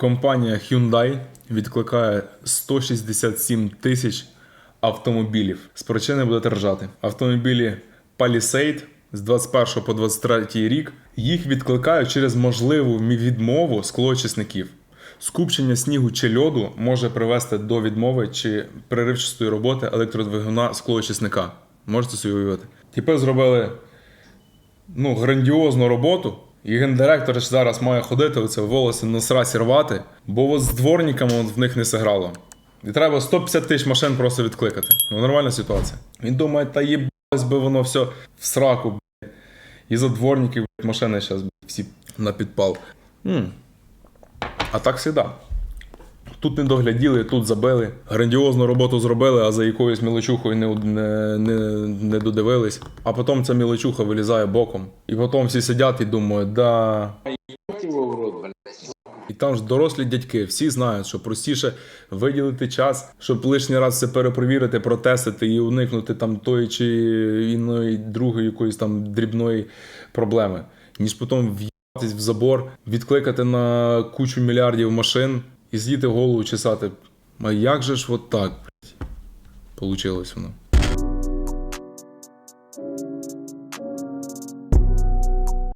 Компанія Hyundai відкликає 167 тисяч автомобілів. З причини будете ржати. Автомобілі Palisade з 21 по 23 рік їх відкликають через можливу відмову склоочисників. Скупчення снігу чи льоду може привести до відмови чи переривчастої роботи електродвигуна склоочисника. Можете собі уявити. Тепер зробили ну, грандіозну роботу. І гендиректор ж зараз має ходити оце волосся на срасі рвати, бо от з дворниками в них не сиграло. І треба 150 тисяч машин просто відкликати. Ну, нормальна ситуація. Він думає, та їбалось би воно все в сраку, блядь. І за дворників машини зараз всі на підпал. м А так завжди. Тут не догляділи, тут забили. Грандіозну роботу зробили, а за якоюсь мілочухою не, не, не, не додивились. А потім ця мілочуха вилізає боком. І потім всі сидять і думають, да. І там ж дорослі дядьки, всі знають, що простіше виділити час, щоб лишній раз все перепровірити, протестити і уникнути там тої чи іної другої якоїсь там дрібної проблеми, ніж потім в'їбатись в забор, відкликати на кучу мільярдів машин і з'їти голову чесати. А як же ж от так, получилось воно?